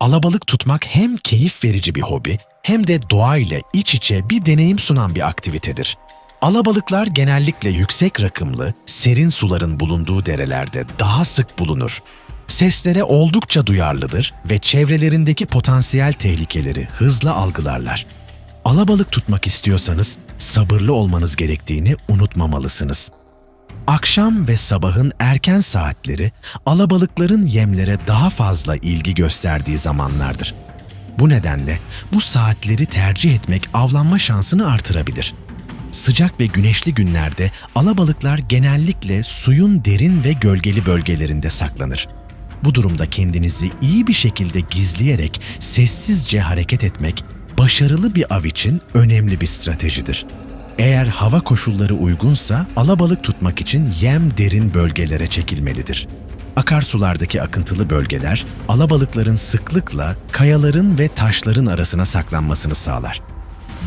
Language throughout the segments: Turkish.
Alabalık tutmak hem keyif verici bir hobi hem de doğayla iç içe bir deneyim sunan bir aktivitedir. Alabalıklar genellikle yüksek rakımlı, serin suların bulunduğu derelerde daha sık bulunur. Seslere oldukça duyarlıdır ve çevrelerindeki potansiyel tehlikeleri hızla algılarlar. Alabalık tutmak istiyorsanız sabırlı olmanız gerektiğini unutmamalısınız. Akşam ve sabahın erken saatleri alabalıkların yemlere daha fazla ilgi gösterdiği zamanlardır. Bu nedenle bu saatleri tercih etmek avlanma şansını artırabilir. Sıcak ve güneşli günlerde alabalıklar genellikle suyun derin ve gölgeli bölgelerinde saklanır. Bu durumda kendinizi iyi bir şekilde gizleyerek sessizce hareket etmek başarılı bir av için önemli bir stratejidir. Eğer hava koşulları uygunsa alabalık tutmak için yem derin bölgelere çekilmelidir. Akarsulardaki akıntılı bölgeler alabalıkların sıklıkla kayaların ve taşların arasına saklanmasını sağlar.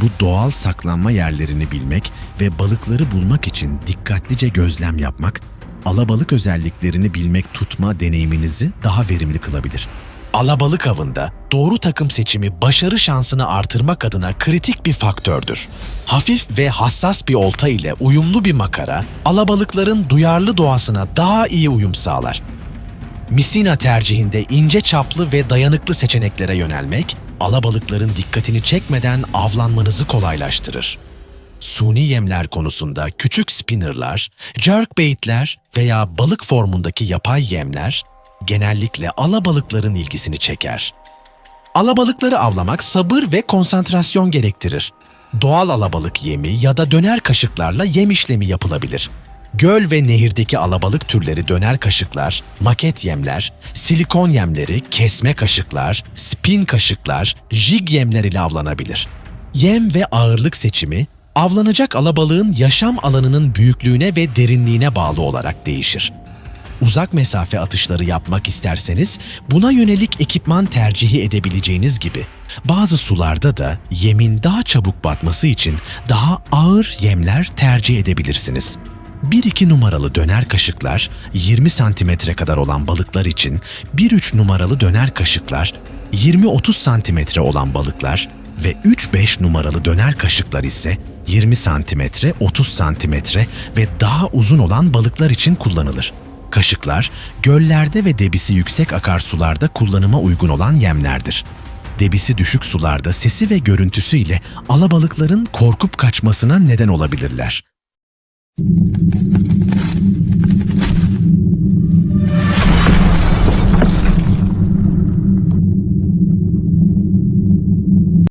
Bu doğal saklanma yerlerini bilmek ve balıkları bulmak için dikkatlice gözlem yapmak, alabalık özelliklerini bilmek tutma deneyiminizi daha verimli kılabilir. Alabalık avında doğru takım seçimi başarı şansını artırmak adına kritik bir faktördür. Hafif ve hassas bir olta ile uyumlu bir makara, alabalıkların duyarlı doğasına daha iyi uyum sağlar. Misina tercihinde ince çaplı ve dayanıklı seçeneklere yönelmek, alabalıkların dikkatini çekmeden avlanmanızı kolaylaştırır. Suni yemler konusunda küçük spinnerlar, jerkbaitler veya balık formundaki yapay yemler genellikle alabalıkların ilgisini çeker. Alabalıkları avlamak sabır ve konsantrasyon gerektirir. Doğal alabalık yemi ya da döner kaşıklarla yem işlemi yapılabilir. Göl ve nehirdeki alabalık türleri döner kaşıklar, maket yemler, silikon yemleri, kesme kaşıklar, spin kaşıklar, jig yemler ile avlanabilir. Yem ve ağırlık seçimi, avlanacak alabalığın yaşam alanının büyüklüğüne ve derinliğine bağlı olarak değişir. Uzak mesafe atışları yapmak isterseniz buna yönelik ekipman tercihi edebileceğiniz gibi bazı sularda da yemin daha çabuk batması için daha ağır yemler tercih edebilirsiniz. 1-2 numaralı döner kaşıklar 20 santimetre kadar olan balıklar için 1-3 numaralı döner kaşıklar 20-30 santimetre olan balıklar ve 3-5 numaralı döner kaşıklar ise 20 santimetre, 30 santimetre ve daha uzun olan balıklar için kullanılır. Kaşıklar, göllerde ve debisi yüksek akarsularda kullanıma uygun olan yemlerdir. Debisi düşük sularda sesi ve görüntüsü ile alabalıkların korkup kaçmasına neden olabilirler.